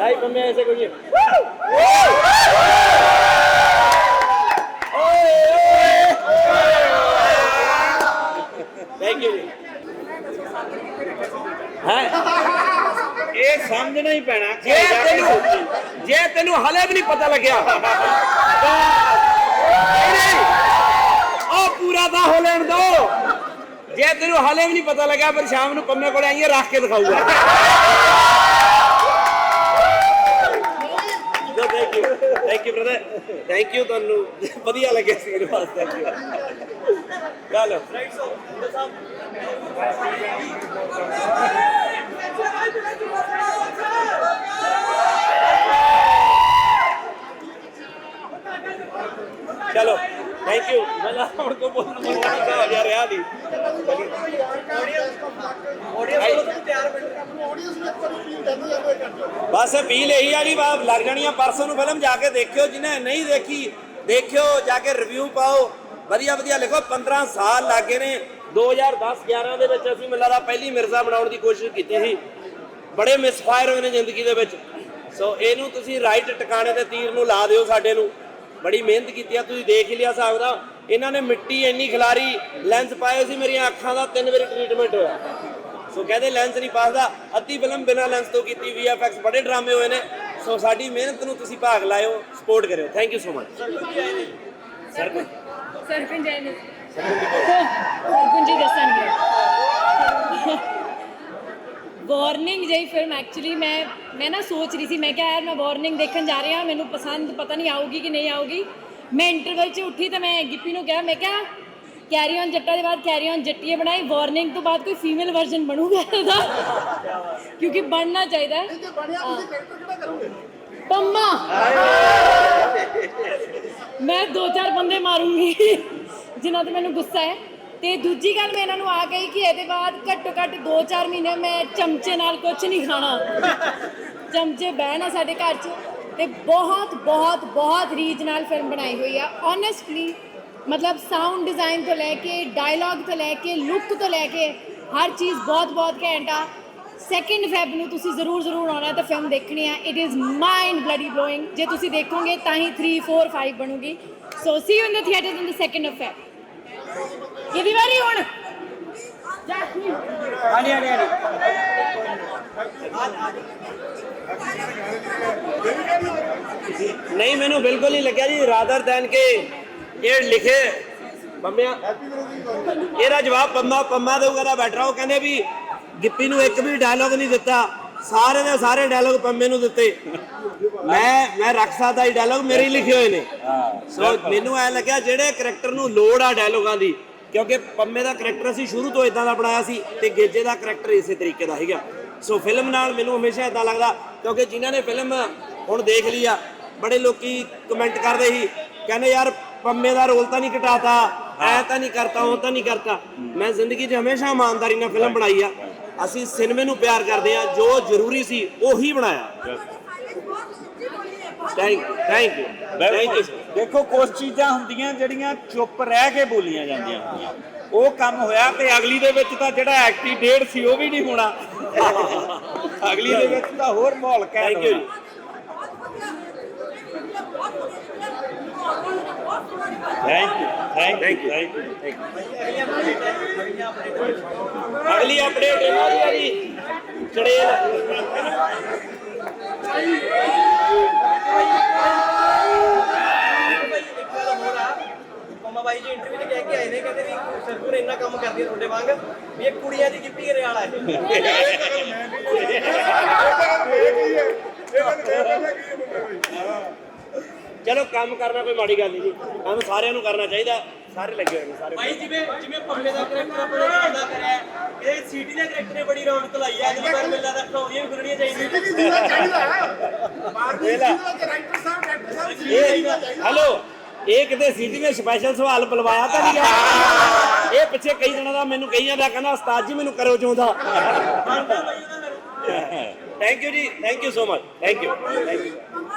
Dai con me, sei così. Thank you ਜੀ ਹੈ ਇਹ ਸਮਝਣਾ ਹੀ ਪੈਣਾ ਜੇ ਤੈਨੂੰ ਜੇ ਤੈਨੂੰ ਹਲੇ ਵੀ ਨਹੀਂ ਪਤਾ ਲੱਗਿਆ ਉਹ ਪੂਰਾ ਦਾ ਹੋ ਲੈਣ ਦੋ ਜੇ ਤੈਨੂੰ ਹਲੇ ਵੀ ਨਹੀਂ ਪਤਾ ਲੱਗਿਆ ਪਰ ਸ਼ਾਮ ਨੂੰ ਪੰਮੇ ਕੋਲ ਆਈਏ ਰੱਖ ਕੇ ਦਿਖਾਊਗਾ thank you thank you brother thank you ਤੁਹਾਨੂੰ ਵਧੀਆ ਲੱਗਿਆ ਸੀ ਵਾਸਤੇ ਥੈਂਕ ਯੂ ਚਲੋ ਚਲੋ ਥੈਂਕ ਯੂ ਮੈਂ ਨਾ ਕੋ ਬੋਲਣਾ ਮਰਨਾ ਰਿਹਾ ਨਹੀਂ ਬਸ ਅਪੀਲ ਇਹੀ ਆ ਜੀ ਬਾ ਲੱਗ ਜਾਣੀਆਂ ਪਰਸੋਂ ਨੂੰ ਫਿਲਮ ਜਾ ਕੇ ਦੇਖਿਓ ਜਿਹਨੇ ਨਹੀਂ ਦੇਖੀ, ਦੇਖਿਓ, ਜਾ ਕੇ ਰਿਵਿਊ ਪਾਓ। ਵਧੀਆ ਵਧੀਆ ਲਿਖੋ 15 ਸਾਲ ਲੱਗੇ ਨੇ 2010 11 ਦੇ ਵਿੱਚ ਅਸੀਂ ਮੈਨੂੰ ਪਹਿਲੀ ਮਿਰਜ਼ਾ ਬਣਾਉਣ ਦੀ ਕੋਸ਼ਿਸ਼ ਕੀਤੀ ਸੀ। ਬੜੇ ਮਿਸਫਾਇਰ ਹੋਏ ਨੇ ਜ਼ਿੰਦਗੀ ਦੇ ਵਿੱਚ। ਸੋ ਇਹਨੂੰ ਤੁਸੀਂ ਰਾਈਟ ਟਿਕਾਣੇ ਤੇ ਤੀਰ ਨੂੰ ਲਾ ਦਿਓ ਸਾਡੇ ਨੂੰ। ਬੜੀ ਮਿਹਨਤ ਕੀਤੀ ਆ, ਤੁਸੀਂ ਦੇਖ ਹੀ ਲਿਆ ਹਿਸਾਬ ਦਾ। ਇਹਨਾਂ ਨੇ ਮਿੱਟੀ ਇੰਨੀ ਖਿਲਾਰੀ ਲੈਂਸ ਪਾਏ ਸੀ ਮੇਰੀਆਂ ਅੱਖਾਂ ਦਾ ਤਿੰਨ ਵਾਰੀ ਟ੍ਰੀਟਮੈਂਟ ਹੋਇਆ। ਸੋ ਕਹਿੰਦੇ ਲੈਂਸ ਨਹੀਂ ਪਾਸਦਾ ਅੱਧੀ ਫਿਲਮ ਬਿਨਾਂ ਲੈਂਸ ਤੋਂ ਕੀਤੀ ਵੀਐਫਐਕਸ ਬੜੇ ਡਰਾਮੇ ਹੋਏ ਨੇ। ਸੋ ਸਾਡੀ ਮਿਹਨਤ ਨੂੰ ਤੁਸੀਂ ਭਾਗ ਲਾਇਓ ਸਪੋਰਟ ਕਰਿਓ। Thank you so much sir sarpanch ਆਏ ਨੇ। ਸਰਪੰਚ ਜੀ ਦੱਸਣਗੇ। ਵਾਰਨਿੰਗ ਜਈ ਫਿਲਮ ਐਕਚੁਅਲੀ ਮੈਂ ਮੈਂ ਨਾ ਸੋਚ ਰਹੀ ਸੀ ਮੈਂ ਕਿਹਾ ਯਾਰ ਮੈਂ ਵਾਰਨਿੰਗ ਦੇਖਣ ਜਾ ਰਹੀ ਹਾਂ ਮੈਨੂੰ ਪਸੰਦ ਪਤਾ ਨਹੀਂ ਆਊਗੀ ਕਿ ਨਹੀਂ ਆਊਗੀ। ਮੈਂ ਇੰਟਰਵਲ 'ਚ ਉੱਠੀ ਤਾਂ ਮੈਂ ਗਿੱਪੀ ਨੂੰ ਕਿਹਾ ਮੈਂ ਕਿਹਾ ਕੈਰੀ ਔਨ ਜੱਟਾ ਦੇ ਬਾਅਦ ਕੈਰੀ ਔਨ ਜੱਟੀਏ ਬਣਾਈ ਵਾਰਨਿੰਗ ਤੋਂ ਬਾਅਦ ਕੋਈ ਫੀਮੇਲ ਵਰਜ਼ਨ ਬਣੂਗਾ ਇਹਦਾ? ਕਿਉਂਕਿ ਬਣਨਾ ਚਾਹੀਦਾ ਹੈ। ਜੇ ਬਣਿਆ ਤੁਸੀਂ ਕੈਰੈਕਟਰ ਕਿਹੜਾ ਕਰੋਗੇ? ਪੰਮਾ। ਮੈਂ ਦੋ ਚਾਰ ਬੰਦੇ ਮਾਰੂੰਗੀ ਜਿਨ੍ਹਾਂ ਤੇ ਮੈਨੂੰ ਗੁੱਸਾ ਹੈ। ਤੇ ਦੂਜੀ ਗੱਲ ਮੈਂ ਇਹਨਾਂ ਨੂੰ ਆ ਗਈ ਕਿ ਇਹਦੇ ਬਾਅਦ ਘੱਟੋ ਘੱਟ 2-4 ਮਹੀਨੇ ਮੈਂ ਚਮਚੇ ਨਾਲ ਕੁਝ ਨਹੀਂ ਖਾਣਾ। ਚਮਚੇ ਬਹਿਣ ਸਾਡੇ ਘਰ 'ਚ। ਤੇ ਬਹੁਤ ਬਹੁਤ ਬਹੁਤ ਰੀਝ ਨਾਲ ਫਿਲਮ ਬਣਾਈ ਹੋਈ ਆ। ਓਨੈਸਟਲੀ ਮਤਲਬ ਸਾਊਂਡ ਡਿਜ਼ਾਈਨ ਤੋਂ ਲੈ ਕੇ ਡਾਇਲੌਗ ਤੋਂ ਲੈ ਕੇ ਲੁੱਕ ਤੋਂ ਲੈ ਕੇ, ਹਰ ਚੀਜ਼ ਬਹੁਤ ਬਹੁਤ ਘੈਂਟ ਆ। ਸੈਕਿੰਡ ਫੈਬ ਨੂੰ ਤੁਸੀਂ ਜ਼ਰੂਰ ਜ਼ਰੂਰ ਆਉਣਾ ਤੇ ਫਿਲਮ ਦੇਖਣੀ ਆ। It is mind bloody blowing ਜੇ ਤੁਸੀਂ ਦੇਖੋਗੇ ਤਾਂ ਹੀ 3 4 5 ਬਣੂਗੀ। So see you in the theatres in the second of Feb ਇਹਦੀ ਵਾਰੀ ਹੁਣ। ਹਾਂਜੀ ਹਾਂਜੀ ਹਾਂਜੀ। ਨਹੀਂ ਮੈਨੂੰ ਬਿਲਕੁਲ ਨਹੀਂ ਲੱਗਿਆ ਜੀ ਰਾਦਰ ਦੈਨ ਕੇ ਇਹ ਲਿਖੇ ਪੰਮਿਆ ਇਹਦਾ ਜਵਾਬ ਪੰਮਾ ਪੰਮਾ ਦੇਊਗਾ ਤਾਂ ਬੈਠਾ ਉਹ ਕਹਿੰਦੇ ਵੀ ਗਿੱਪੀ ਨੂੰ ਇੱਕ ਵੀ ਡਾਇਲੋਗ ਨਹੀਂ ਦਿੱਤਾ। ਸਾਰੇ ਦੇ ਸਾਰੇ ਡਾਇਲੋਗ ਪੰਮੇ ਨੂੰ ਦਿੱਤੇ। ਮੈਂ ਮੈਂ ਰੱਖ ਸਕਦਾ ਇਹ ਡਾਇਲੋਗ ਮੇਰੇ ਹੀ ਲਿਖੇ ਹੋਏ ਨੇ। ਸੋ ਮੈਨੂੰ ਐ ਲੱਗਿਆ ਜਿਹੜੇ ਕਰੈਕਟਰ ਨੂੰ ਲੋੜ ਆ ਡਾਇਲੋਗਾਂ ਦੀ ਕਿਉਂਕਿ ਪੰਮੇ ਦਾ ਕਰੈਕਟਰ ਅਸੀਂ ਸ਼ੁਰੂ ਤੋਂ ਇਦਾਂ ਦਾ ਬਣਾਇਆ ਸੀ ਤੇ ਗੇਜੇ ਦਾ ਕਰੈਕਟਰ ਇਸੇ ਤਰੀਕੇ ਦਾ ਹੈਗਾ ਸੋ ਫਿਲਮ ਨਾਲ ਮੈਨੂੰ ਹਮੇਸ਼ਾ ਇਦਾਂ ਲੱਗਦਾ ਕਿਉਂਕਿ ਜਿਨ੍ਹਾਂ ਨੇ ਫਿਲਮ ਹੁਣ ਦੇਖ ਲਈ ਆ ਬੜੇ ਲੋਕੀ ਕਮੈਂਟ ਕਰਦੇ ਸੀ ਕਹਿੰਦੇ ਯਾਰ ਪੰਮੇ ਦਾ ਰੋਲ ਤਾਂ ਨਹੀਂ ਘਟਾਤਾ ਐ ਤਾਂ ਨਹੀਂ ਕਰਤਾ ਉਹ ਤਾਂ ਨਹੀਂ ਕਰਤਾ। ਮੈਂ ਜ਼ਿੰਦਗੀ 'ਚ ਹਮੇਸ਼ਾ ਇਮਾਨਦਾਰੀ ਨਾਲ ਫਿਲਮ ਬਣਾਈ ਆ। ਅਸੀਂ ਸਿਨੇਮੇ ਨੂੰ ਪਿਆਰ ਕਰਦੇ ਆ ਜੋ ਜ਼ਰੂਰੀ ਸੀ ਉਹੀ ਬਣਾਇਆ। Thank thank you thank you ਦੇਖੋ ਕੁਝ ਚੀਜ਼ਾਂ ਹੁੰਦੀਆਂ ਜਿਹੜੀਆਂ ਚੁੱਪ ਰਹਿ ਕੇ ਬੋਲੀਆਂ ਜਾਂਦੀਆਂ ਹੁੰਦੀਆਂ। ਉਹ ਕੰਮ ਹੋਇਆ ਤੇ ਅਗਲੀ ਦੇ ਵਿੱਚ ਤਾਂ ਜਿਹੜਾ ਐਕਟੀ ਡੇਢ ਸੀ ਉਹ ਵੀ ਨਹੀਂ ਹੋਣਾ। ਅਗਲੀ ਦੇ ਵਿੱਚ ਤਾਂ ਹੋਰ ਮਾਹੌਲ ਕਹਿ thank you thank you thank you thank you ਅਗਲੀ ਅਪਡੇਟ ਇਹਨਾਂ ਦੀ ਆ ਜੀ ਚੜੇਲ ਮਮਾ ਬਾਈ ਜੀ ਇੰਟਰਵਿਊ 'ਚ ਕਹਿ ਕੇ ਆਏ ਨੇ ਕਹਿੰਦੇ ਵੀ ਸਰਪੁਰ ਇੰਨਾ ਕੰਮ ਵਾਂਗ ਵੀ ਇਹ ਕੁੜੀਆਂ ਦੀ ਗਿੱਪੀ ਘਰੇ ਵਾਲਾ ਹੈ। ਚਲੋ ਕੰਮ ਕਰਨਾ ਕੋਈ ਮਾੜੀ ਗੱਲ ਨਹੀਂ ਜੀ। ਕੰਮ ਸਾਰਿਆਂ ਨੂੰ ਕਰਨਾ ਚਾਹੀਦਾ। ਸਾਰੇ ਲੱਗੇ ਹੋਏ ਨੇ ਸਾਰੇ ਬਾਈ ਜਿਵੇਂ ਜਿਵੇਂ ਪੰਮੇ ਦਾ ਕਰੈਕਟਰ ਆਪਣੇ ਬੰਦਾ ਕਰਿਆ ਇਹ ਸੀਟੀ ਦਾ ਕਰੈਕਟਰ ਨੇ ਬੜੀ ਰੌਣਕ ਲਾਈ ਹੈ ਅਗਲੀ ਵਾਰ ਮੇਲਾ ਦਾ ਖੜਾਉਣੀਆਂ ਵੀ ਖੁੱਲਣੀਆਂ ਚਾਹੀਦੀਆਂ। ਇਹ ਵੀ ਜੀਣਾ ਚਾਹੀਦਾ ਹੈ। ਮਾਰਦੀ ਦਾ ਕੈਰੈਕਟਰ ਸਾਹਿਬ ਡਾਕਟਰ ਸਾਹਿਬ ਜੀ ਇਹ ਹੈਲੋ ਇਹ ਕਿਤੇ ਸਿਟੀ ਨੇ ਸਪੈਸ਼ਲ ਸਵਾਲ ਬੁਲਵਾਇਆ ਤਾਂ ਨਹੀਂ ਗਿਆ ਇਹ ਪਿੱਛੇ ਕਈ ਦਿਨਾਂ ਦਾ ਮੈਨੂੰ ਕਹੀ ਜਾਂਦਾ ਕਹਿੰਦਾ ਉਸਤਾਦ ਜੀ ਮੈਨੂੰ ਕਰੋ ਫਿਰ ਥੈਂਕ ਯੂ ਜੀ thank you so much thank you thank you